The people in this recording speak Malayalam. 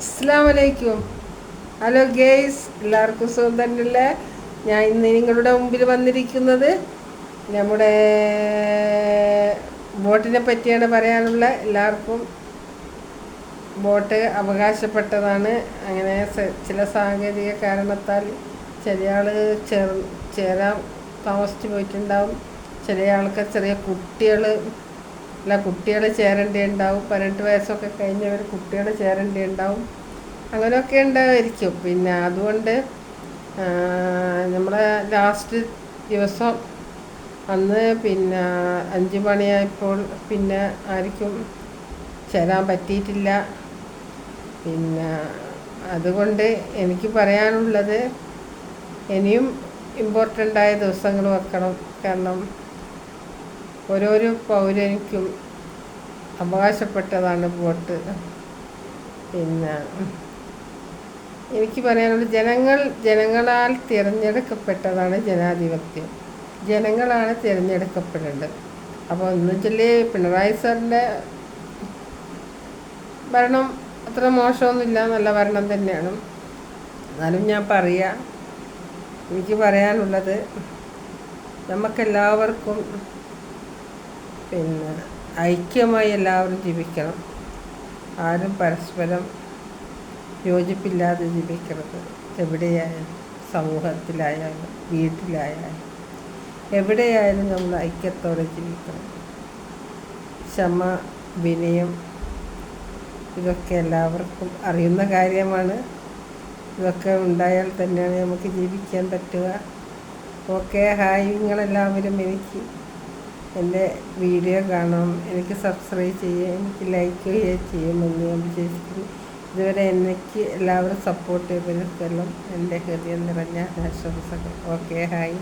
അസ്സാമലൈക്കും ഹലോ ഗേയ്സ് എല്ലാവർക്കും സുഖം തന്നെയല്ലേ? ഞാൻ ഇന്ന് നിങ്ങളുടെ മുമ്പിൽ വന്നിരിക്കുന്നത് നമ്മുടെ ബോട്ടിനെ പറ്റിയാണ് പറയാനുള്ള എല്ലാവർക്കും ബോട്ട് അവകാശപ്പെട്ടതാണ്. അങ്ങനെ ചില സാങ്കേതിക കാരണത്താൽ ചില ആൾ ചേർ ചേരാൻ താമസിച്ച് പോയിട്ടുണ്ടാവും. ചില ആൾക്ക് ചെറിയ കുട്ടികൾ അല്ല കുട്ടികളെ ചേരേണ്ടി ഉണ്ടാവും. പതിനെട്ട് വയസ്സൊക്കെ കഴിഞ്ഞവർ കുട്ടികളെ ചേരേണ്ടി ഉണ്ടാവും. അങ്ങനെയൊക്കെ ഉണ്ടായിരിക്കും. പിന്നെ അതുകൊണ്ട് നമ്മളെ ലാസ്റ്റ് ദിവസം അന്ന് പിന്നെ അഞ്ച് മണിയായപ്പോൾ പിന്നെ ആർക്കും ചേരാൻ പറ്റിയിട്ടില്ല. പിന്നെ അതുകൊണ്ട് എനിക്ക് പറയാനുള്ളത് ഇനിയും ഇമ്പോർട്ടന്റായ ദിവസങ്ങൾ വെക്കണം. കാരണം ഓരോരോ പൗരനിക്കും അവകാശപ്പെട്ടതാണ് വോട്ട്. പിന്നെ എനിക്ക് പറയാനുള്ളത് ജനങ്ങൾ ജനങ്ങളാൽ തിരഞ്ഞെടുക്കപ്പെട്ടതാണ് ജനാധിപത്യം. ജനങ്ങളാണ് തിരഞ്ഞെടുക്കപ്പെടേണ്ടത്. അപ്പോൾ എന്ന് വെച്ചാൽ പിണറായി സാറിന്റെ ഭരണം അത്ര മോശമൊന്നുമില്ല നല്ല ഭരണം തന്നെയാണ്. എന്നാലും ഞാൻ പറയാം എനിക്ക് പറയാനുള്ളത് നമുക്കെല്ലാവർക്കും പിന്നെ ഐക്യമായി എല്ലാവരും ജീവിക്കണം. ആരും പരസ്പരം യോജിപ്പില്ലാതെ ജീവിക്കരുത്. എവിടെയായാലും സമൂഹത്തിലായാലും വീട്ടിലായാലും എവിടെയായാലും നമ്മൾ ഐക്യത്തോടെ ജീവിക്കണം. ക്ഷമ വിനയം ഇതൊക്കെ എല്ലാവർക്കും അറിയുന്ന കാര്യമാണ്. ഇതൊക്കെ ഉണ്ടായാൽ തന്നെയാണ് നമുക്ക് ജീവിക്കാൻ പറ്റുക. Okay hi. നിങ്ങളെല്ലാവരും എനിക്ക് എന്റെ വീഡിയോ കാണാം. എനിക്ക് സബ്സ്ക്രൈബ് ചെയ്യുക എനിക്ക് ലൈക്ക് ചെയ്യുക ചെയ്യുമെന്ന് ഞാൻ വിശ്വസിക്കുന്നു ഇതുവരെ എനിക്ക് എല്ലാവരും സപ്പോർട്ട് ചെയ്തവർക്കെല്ലാം എന്റെ ഹൃദയം നിറഞ്ഞ ആശംസകൾ. Okay hi